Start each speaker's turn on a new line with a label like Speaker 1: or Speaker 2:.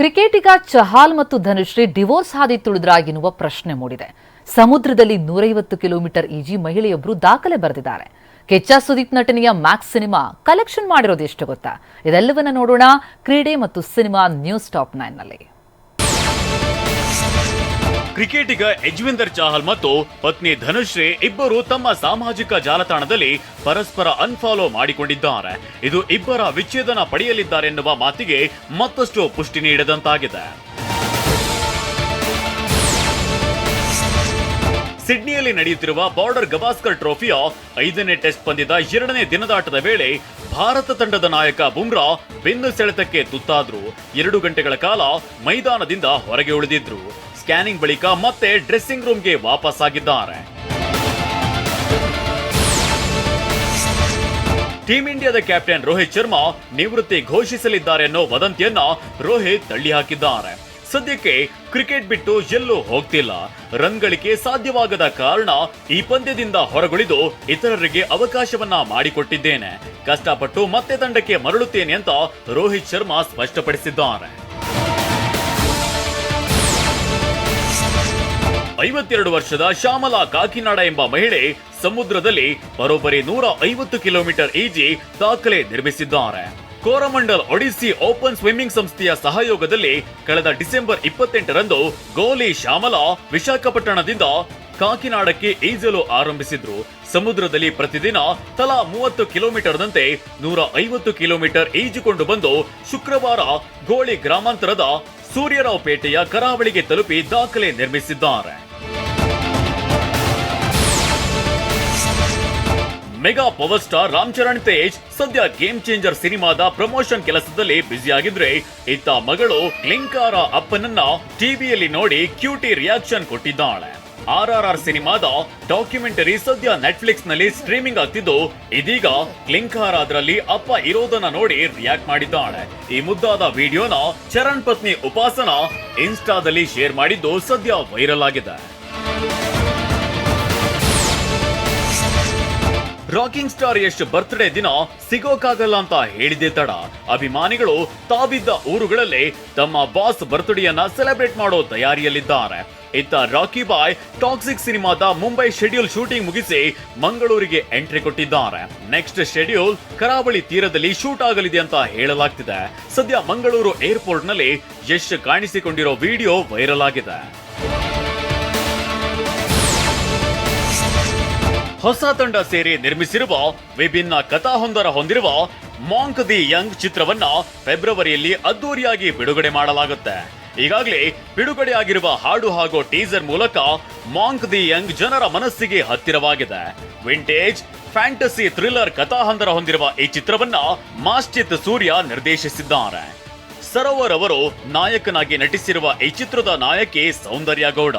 Speaker 1: ಕ್ರಿಕೆಟಿಗ ಚಹಾಲ್ ಮತ್ತು ಧನುಶ್ರೀ ಡಿವೋರ್ಸ್ ಹಾದಿ ತುಳಿದ್ರಾಗಿನ್ನುವ ಪ್ರಶ್ನೆ ಮೂಡಿದೆ. ಸಮುದ್ರದಲ್ಲಿ ನೂರೈವತ್ತು ಕಿಲೋಮೀಟರ್ ಈಜಿ ಮಹಿಳೆಯೊಬ್ಬರು ದಾಖಲೆ ಬರೆದಿದ್ದಾರೆ. ಕೆಚ್ಚ ಸುದೀಪ್ ನಟನೆಯ ಮ್ಯಾಕ್ಸ್ ಸಿನಿಮಾ ಕಲೆಕ್ಷನ್ ಮಾಡಿರೋದು ಎಷ್ಟು ಗೊತ್ತಾ? ಇದೆಲ್ಲವನ್ನ ನೋಡೋಣ. ಕ್ರೀಡೆ ಮತ್ತು ಸಿನಿಮಾ ನ್ಯೂಸ್ ಟಾಪ್ ನೈನ್ನಲ್ಲಿ
Speaker 2: ಕ್ರಿಕೆಟಿಗ ಯಜ್ವಿಂದರ್ ಚಾಹಲ್ ಮತ್ತು ಪತ್ನಿ ಧನುಶ್ರೀ ಇಬ್ಬರು ತಮ್ಮ ಸಾಮಾಜಿಕ ಜಾಲತಾಣದಲ್ಲಿ ಪರಸ್ಪರ ಅನ್ಫಾಲೋ ಮಾಡಿಕೊಂಡಿದ್ದಾರೆ. ಇದು ಇಬ್ಬರ ವಿಚ್ಛೇದನ ಪಡೆಯಲಿದ್ದಾರೆ ಎನ್ನುವ ಮಾತಿಗೆ ಮತ್ತಷ್ಟು ಪುಷ್ಟಿ ನೀಡಿದಂತಾಗಿದೆ. ಸಿಡ್ನಿಯಲ್ಲಿ ನಡೆಯುತ್ತಿರುವ ಬಾರ್ಡರ್ ಗವಾಸ್ಕರ್ ಟ್ರೋಫಿಯ ಐದನೇ ಟೆಸ್ಟ್ ಪಂದ್ಯದ ಎರಡನೇ ದಿನದಾಟದ ವೇಳೆ ಭಾರತ ತಂಡದ ನಾಯಕ ಬುಮ್ರಾ ಬೆನ್ನು ಸೆಳೆತಕ್ಕೆ ತುತ್ತಾದ್ರು. ಎರಡು ಗಂಟೆಗಳ ಕಾಲ ಮೈದಾನದಿಂದ ಹೊರಗೆ ಉಳಿದಿದ್ರು. ಸ್ಕ್ಯಾನಿಂಗ್ ಬಳಿಕ ಮತ್ತೆ ಡ್ರೆಸ್ಸಿಂಗ್ ರೂಮ್ಗೆ ವಾಪಸ್ ಆಗಿದ್ದಾರೆ ಟೀಂ ಇಂಡಿಯಾದ ಕ್ಯಾಪ್ಟನ್ ರೋಹಿತ್ ಶರ್ಮಾ ನಿವೃತ್ತಿ ಘೋಷಿಸಲಿದ್ದಾರೆ ಅನ್ನೋ ವದಂತಿಯನ್ನ ರೋಹಿತ್ ತಳ್ಳಿ ಹಾಕಿದ್ದಾರೆ. ಸದ್ಯಕ್ಕೆ ಕ್ರಿಕೆಟ್ ಬಿಟ್ಟು ಎಲ್ಲೂ ಹೋಗ್ತಿಲ್ಲ. ರನ್ ಗಳಿಕೆ ಸಾಧ್ಯವಾಗದ ಕಾರಣ ಈ ಪಂದ್ಯದಿಂದ ಹೊರಗುಳಿದು ಇತರರಿಗೆ ಅವಕಾಶವನ್ನ ಮಾಡಿಕೊಟ್ಟಿದ್ದೇನೆ. ಕಷ್ಟಪಟ್ಟು ಮತ್ತೆ ತಂಡಕ್ಕೆ ಮರಳುತ್ತೇನೆ ಅಂತ ರೋಹಿತ್ ಶರ್ಮಾ ಸ್ಪಷ್ಟಪಡಿಸಿದ್ದಾರೆ. ಐವತ್ತೆರಡು ವರ್ಷದ ಶ್ಯಾಮಲಾ ಕಾಕಿನಾಡ ಎಂಬ ಮಹಿಳೆ ಸಮುದ್ರದಲ್ಲಿ ಬರೋಬ್ಬರಿ ನೂರ ಐವತ್ತು ಕಿಲೋಮೀಟರ್ ಈಜಿ ದಾಖಲೆ ನಿರ್ಮಿಸಿದ್ದಾರೆ. ಕೋರಮಂಡಲ್ ಒಡಿಸಿ ಓಪನ್ ಸ್ವಿಮ್ಮಿಂಗ್ ಸಂಸ್ಥೆಯ ಸಹಯೋಗದಲ್ಲಿ ಕಳೆದ ಡಿಸೆಂಬರ್ ಇಪ್ಪತ್ತೆಂಟರಂದು ಗೋಲಿ ಶ್ಯಾಮಲಾ ವಿಶಾಖಪಟ್ಟಣದಿಂದ ಕಾಕಿನಾಡಕ್ಕೆ ಈಜಲು ಆರಂಭಿಸಿದ್ರು. ಸಮುದ್ರದಲ್ಲಿ ಪ್ರತಿದಿನ ತಲಾ ಮೂವತ್ತು ಕಿಲೋಮೀಟರ್ನಂತೆ ನೂರ ಐವತ್ತು ಕಿಲೋಮೀಟರ್ ಈಜಿಕೊಂಡು ಬಂದು ಶುಕ್ರವಾರ ಗೋಳಿ ಗ್ರಾಮಾಂತರದ ಸೂರ್ಯರಾವ್ ಪೇಟೆಯ ಕರಾವಳಿಗೆ ತಲುಪಿ ದಾಖಲೆ ನಿರ್ಮಿಸಿದ್ದಾರೆ. Mega power star Ram Charan Tej ಸದ್ಯ ಗೇಮ್ ಚೇಂಜರ್ ಸಿನಿಮಾದ ಪ್ರಮೋಷನ್ ಕೆಲಸದಲ್ಲಿ ಬ್ಯುಸಿಯಾಗಿದ್ರೆ ಇತ್ತ ಮಗಳು ಲಿಂಕಾರ ಅಪ್ಪನನ್ನ ಟಿವಿಯಲ್ಲಿ ನೋಡಿ ಕ್ಯೂಟಿ ರಿಯಾಕ್ಷನ್ ಕೊಟ್ಟಿದ್ದಾಳೆ. ಆರ್ ಆರ್ ಆರ್ ಸಿನಿಮಾದ ಡಾಕ್ಯುಮೆಂಟರಿ ಸದ್ಯ ನೆಟ್ಫ್ಲಿಕ್ಸ್ನಲ್ಲಿ ಸ್ಟ್ರೀಮಿಂಗ್ ಆಗ್ತಿದ್ದು, ಇದೀಗ ಲಿಂಕಾರ ಅದರಲ್ಲಿ ಅಪ್ಪ ಇರೋದನ್ನ ನೋಡಿ ರಿಯಾಕ್ಟ್ ಮಾಡಿದ್ದಾಳೆ. ಈ ಮುದ್ದಾದ ವಿಡಿಯೋನ ಚರಣ್ ಪತ್ನಿ ಉಪಾಸನ ಇನ್ಸ್ಟಾದಲ್ಲಿ ಶೇರ್ ಮಾಡಿದ್ದು ಸದ್ಯ ವೈರಲ್ ಆಗಿದೆ. ರಾಕಿಂಗ್ ಸ್ಟಾರ್ ಯಶ್ ಬರ್ತ್ಡೇ ದಿನ ಸಿಗೋಕಾಗಲ್ಲ ಅಂತ ಹೇಳಿದೆ ತಡ. ಅಭಿಮಾನಿಗಳು ತಾವಿದ್ದ ಊರುಗಳಲ್ಲಿ ತಮ್ಮ ಬಾಸ್ ಬರ್ತ್ಡೇಯನ್ನ ಸೆಲೆಬ್ರೇಟ್ ಮಾಡೋ ತಯಾರಿಯಲ್ಲಿದ್ದಾರೆ. ಇತ್ತ ರಾಕಿ ಬಾಯ್ ಟಾಕ್ಸಿಕ್ ಸಿನಿಮಾದ ಮುಂಬೈ ಶೆಡ್ಯೂಲ್ ಶೂಟಿಂಗ್ ಮುಗಿಸಿ ಮಂಗಳೂರಿಗೆ ಎಂಟ್ರಿ ಕೊಟ್ಟಿದ್ದಾರೆ. ನೆಕ್ಸ್ಟ್ ಶೆಡ್ಯೂಲ್ ಕರಾವಳಿ ತೀರದಲ್ಲಿ ಶೂಟ್ ಆಗಲಿದೆ ಅಂತ ಹೇಳಲಾಗ್ತಿದೆ. ಸದ್ಯ ಮಂಗಳೂರು ಏರ್ಪೋರ್ಟ್ನಲ್ಲಿ ಯಶ್ ಕಾಣಿಸಿಕೊಂಡಿರೋ ವಿಡಿಯೋ ವೈರಲ್ ಆಗಿದೆ. ಹೊಸ ತಂಡ ಸೇರಿ ನಿರ್ಮಿಸಿರುವ ವಿಭಿನ್ನ ಕಥಾಹೊಂದರ ಹೊಂದಿರುವ ಮಾಂಕ್ ದಿ ಯಂಗ್ ಚಿತ್ರವನ್ನ ಫೆಬ್ರವರಿಯಲ್ಲಿ ಅದ್ದೂರಿಯಾಗಿ ಬಿಡುಗಡೆ ಮಾಡಲಾಗುತ್ತೆ. ಈಗಾಗಲೇ ಬಿಡುಗಡೆಯಾಗಿರುವ ಹಾಡು ಹಾಗೂ ಟೀಸರ್ ಮೂಲಕ ಮಾಂಕ್ ದಿ ಯಂಗ್ ಜನರ ಮನಸ್ಸಿಗೆ ಹತ್ತಿರವಾಗಿದೆ. ವಿಂಟೇಜ್, ಫ್ಯಾಂಟಸಿ ಥ್ರಿಲ್ಲರ್ ಕಥಾಹಂದರ ಹೊಂದಿರುವ ಈ ಚಿತ್ರವನ್ನ ಮಾಶ್ಚಿತ್ ಸೂರ್ಯ ನಿರ್ದೇಶಿಸಿದ್ದಾರೆ. ಸರೋವರ್ ಅವರು ನಾಯಕನಾಗಿ ನಟಿಸಿರುವ ಈ ಚಿತ್ರದ ನಾಯಕಿ ಸೌಂದರ್ಯ ಗೌಡ.